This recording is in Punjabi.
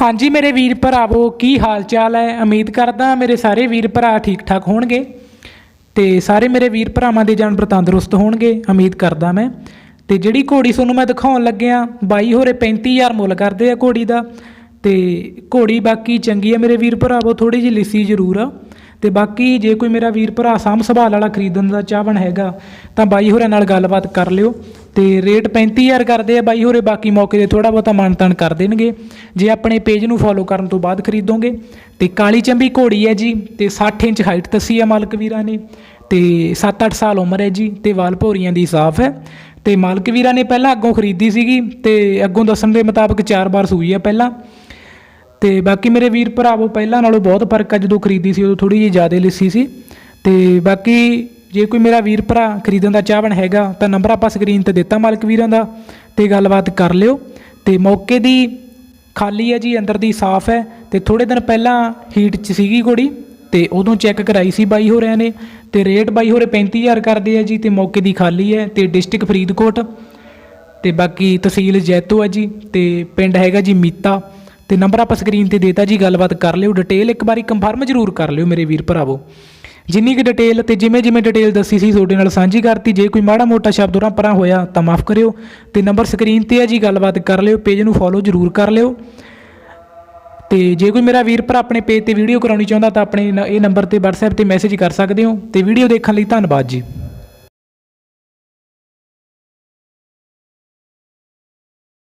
ਹਾਂਜੀ, ਮੇਰੇ ਵੀਰ ਭਰਾਵੋ, ਕੀ ਹਾਲ ਚਾਲ ਹੈ? ਉਮੀਦ ਕਰਦਾ ਮੇਰੇ ਸਾਰੇ ਵੀਰ ਭਰਾ ਠੀਕ ਠਾਕ ਹੋਣਗੇ ਤੇ ਸਾਰੇ ਮੇਰੇ ਵੀਰ ਭਰਾਵਾਂ ਦੇ ਜਾਨਵਰ ਤੰਦਰੁਸਤ ਹੋਣਗੇ, ਉਮੀਦ ਕਰਦਾ ਮੈਂ। ਤੇ ਜਿਹੜੀ ਘੋੜੀ ਤੁਹਾਨੂੰ ਮੈਂ ਦਿਖਾਉਣ ਲੱਗਿਆ, ਬਾਈ ਹੋਰੇ 35000 ਮੁੱਲ ਕਰਦੇ ਆ ਘੋੜੀ ਦਾ। ਤੇ ਘੋੜੀ ਬਾਕੀ ਚੰਗੀ ਹੈ ਮੇਰੇ ਵੀਰ ਭਰਾਵੋ ਥੋੜੀ ਜਿਹੀ ਲਿੱਸੀ ਜ਼ਰੂਰ ਆ। ਤੇ ਬਾਕੀ ਜੇ ਕੋਈ ਮੇਰਾ ਵੀਰ ਭਰਾ ਸਾਂਭ ਸੰਭਾਲ ਵਾਲਾ ਖਰੀਦਣ ਦਾ ਚਾਹਵਣ ਹੈਗਾ, ਤਾਂ ਬਾਈ ਹੋਰਾਂ ਨਾਲ ਗੱਲਬਾਤ ਕਰ ਲਿਓ। ਤੇ ਰੇਟ 35000 ਕਰਦੇ ਆ ਬਾਈ, ਹੋਰੇ ਬਾਕੀ ਮੌਕੇ ਤੇ ਥੋੜਾ ਬਹੁਤਾ ਮਾਨਤਾਨ ਕਰ ਦੇਣਗੇ। ਜੇ ਆਪਣੇ ਪੇਜ ਨੂੰ ਫੋਲੋ ਕਰਨ ਤੋਂ ਬਾਅਦ ਖਰੀਦੋਗੇ। ਤੇ ਕਾਲੀ ਚੰਬੀ ਘੋੜੀ ਹੈ ਜੀ, ਤੇ 60 ਇੰਚ ਹਾਈਟ ਦੱਸੀ ਹੈ ਮਾਲਕ ਵੀਰਾਂ ਨੇ। ਤੇ 7-8 ਸਾਲ ਉਮਰ ਹੈ ਜੀ, ਤੇ ਵਾਲ ਭੋਰੀਆਂ ਦੀ ਸਾਫ਼ ਹੈ। ਤੇ ਮਾਲਕ ਵੀਰਾਂ ਨੇ ਪਹਿਲਾਂ ਅੱਗੋਂ ਖਰੀਦੀ ਸੀਗੀ, ਤੇ ਅੱਗੋਂ ਦੱਸਣ ਦੇ ਮੁਤਾਬਕ ਚਾਰ ਵਾਰ ਸੂਈ ਹੈ ਪਹਿਲਾਂ। ਤੇ ਬਾਕੀ ਮੇਰੇ ਵੀਰ ਭਰਾਵੋ, ਪਹਿਲਾਂ ਨਾਲੋਂ ਬਹੁਤ ਫ਼ਰਕ ਆ ਜਦੋਂ ਖਰੀਦੀ ਸੀ, ਉਦੋਂ ਥੋੜੀ ਜਿਹੀ ਜ਼ਿਆਦਾ ਲਿੱਸੀ ਸੀ। ਤੇ ਬਾਕੀ ਜੇ ਕੋਈ ਮੇਰਾ ਵੀਰ ਭਰਾ ਖਰੀਦਣ ਦਾ ਚਾਹਵਣ ਹੈਗਾ, ਤਾਂ ਨੰਬਰ ਆਪਾਂ ਸਕਰੀਨ ਤੇ ਦਿੱਤਾ ਮਾਲਕ ਵੀਰਾਂ ਦਾ, ਤੇ ਗੱਲਬਾਤ ਕਰ ਲਿਓ। ਤੇ ਮੌਕੇ ਦੀ ਖਾਲੀ ਹੈ ਜੀ, ਅੰਦਰ ਦੀ ਸਾਫ਼ ਹੈ। ਤੇ ਥੋੜੇ ਦਿਨ ਪਹਿਲਾਂ ਹੀਟ 'ਚ ਸੀਗੀ ਘੋੜੀ, ਤੇ ਉਦੋਂ ਚੈੱਕ ਕਰਾਈ ਸੀ ਬਾਈ ਹੋ ਰਿਆਂ ਨੇ। ਤੇ ਰੇਟ ਬਾਈ ਹੋਰੇ 35000 ਕਰਦੇ ਆ ਜੀ, ਤੇ ਮੌਕੇ ਦੀ ਖਾਲੀ ਹੈ। ਤੇ ਡਿਸਟ੍ਰਿਕਟ ਫਰੀਦਕੋਟ, ਤੇ ਬਾਕੀ ਤਹਿਸੀਲ ਜੈਤੋ ਹੈ ਜੀ, ਤੇ ਪਿੰਡ ਹੈਗਾ ਜੀ ਮੀਤਾ। ਤੇ ਨੰਬਰ ਆਪਾਂ ਸਕਰੀਨ ਤੇ ਦੇਤਾ ਜੀ, ਗੱਲਬਾਤ ਕਰ ਲਿਓ। ਡਿਟੇਲ ਇੱਕ ਵਾਰੀ ਕੰਫਰਮ ਜ਼ਰੂਰ ਕਰ ਲਿਓ ਮੇਰੇ ਵੀਰ ਭਰਾਵੋ। ਜਿੰਨੀ ਕਿ ਡਿਟੇਲ ਤੇ ਜਿਵੇਂ ਜਿਵੇਂ ਡਿਟੇਲ ਦੱਸੀ ਸੀ ਤੁਹਾਡੇ ਨਾਲ ਸਾਂਝੀ ਕਰਤੀ, ਜੇ ਕੋਈ ਮਾੜਾ ਮੋਟਾ ਸ਼ਬਦ ਉਹਨਾਂ ਪਰਾਂ ਹੋਇਆ ਤਾਂ ਮਾਫ ਕਰਿਓ ਤੇ ਨੰਬਰ ਸਕਰੀਨ ਤੇ ਹੈ ਜੀ ਗੱਲਬਾਤ ਕਰ ਲਿਓ ਪੇਜ ਨੂੰ ਫੋਲੋ ਜ਼ਰੂਰ ਕਰ ਲਿਓ। ਤੇ ਜੇ ਕੋਈ ਮੇਰਾ ਵੀਰ ਭਰਾ ਆਪਣੇ ਪੇਜ ਤੇ ਵੀਡੀਓ ਕਰਾਉਣੀ ਚਾਹੁੰਦਾ ਤਾਂ ਆਪਣੇ ਇਹ ਨੰਬਰ ਤੇ WhatsApp ਤੇ ਮੈਸੇਜ ਕਰ ਸਕਦੇ ਹੋ ਤੇ ਵੀਡੀਓ ਦੇਖਣ ਲਈ ਧੰਨਵਾਦ ਜੀ।